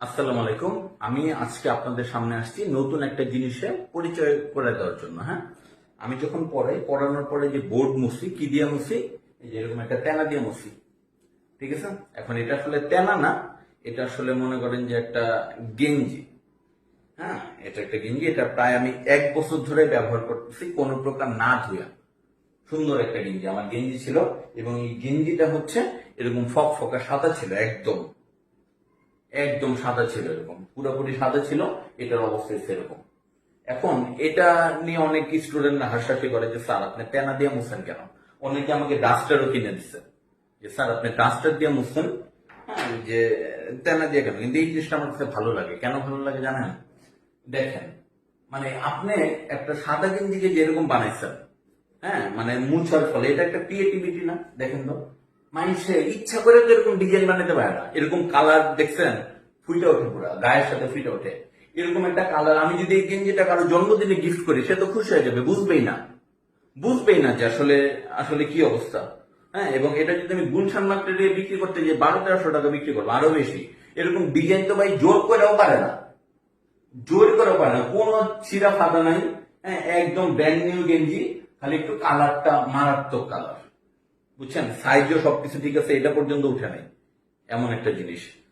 আসসালামু আলাইকুম। আমি আজকে আপনাদের সামনে আসছি নতুন একটা জিনিসে পরিচয় করে দেওয়ার জন্য হ্যাঁ? আমি যখন পড়াই পড়ানোর পরে যে বোর্ড মুসি কি দিয়ে মুসি এই যে এরকম একটা তেনা দিয়ে মুসি ঠিক আছে? এখন এটা আসলে তেনা না, এটা আসলে মনে করেন যে একটা গেঞ্জি হ্যাঁ? এটা একটা গেঞ্জি, এটা প্রায় আমি এক বছর ধরে ব্যবহার করতেছি, কোনো প্রকার না ধুয়া। সুন্দর একটা গেঞ্জি। আমার গেঞ্জি ছিল এবং এই গেঞ্জিটা হচ্ছে এরকম ফক ফকা সাদা ছিল একদম। একদম সাদা ছিল এরকম। পুরোপুরি সাদা ছিল, এটার অবস্থা সেরকম। এখন এটা নিয়ে অনেক স্টুডেন্ট হাসাহাসি করে যে, স্যার, আপনি পেনা দিয়ে মুছেন কেন? অনেকে আমাকে ডাস্টারও কিনে দিচ্ছে যে, স্যার, আপনি ডাস্টার দিয়ে মুছছেন হ্যাঁ যে, তেনা দিয়ে কেন? কিন্তু এই জিনিসটা আমার কাছে ভালো লাগে। কেন ভালো লাগে জানেন? দেখেন মানে আপনি একটা সাদা গেঞ্জিকে যেরকম বানাইছেন হ্যাঁ মানে মুছার ফলে, এটা একটা ক্রিয়েটিভিটি না? দেখেন তো। মানুষে ইচ্ছা করে তো এরকম ডিজাইন বানাতে পারে না। এরকম কালার দেখছেন ফুইটা ওঠে পুরো, গায়ের সাথে ফুইটা ওঠে। এরকম একটা কালার, আমি যদি এই গেঞ্জিটা কারও জন্মদিনে গিফট করি, সে তো খুশি হয়ে যাবে, বুঝবেই না। বুঝবেই না যে আসলে আসলে কি অবস্থা। হ্যাঁ এবং এটা যদি আমি গুলশান মার্কেটে বিক্রি করতে যে বারো তেরোশো টাকা বিক্রি করব, আরও বেশি। এরকম ডিজাইন তো ভাই জোর করেও পারে না। জোর করেও পারে না। কোনো ছিঁড়া ফাটা নাই। হ্যাঁ একদম ব্র্যান্ড নিউ গেঞ্জি, খালি একটু কালারটা মারাত্মক কালার বুঝছেন? সাইজও সবকিছু ঠিক আছে এটা পর্যন্ত উঠে নাই। এমন একটা জিনিস।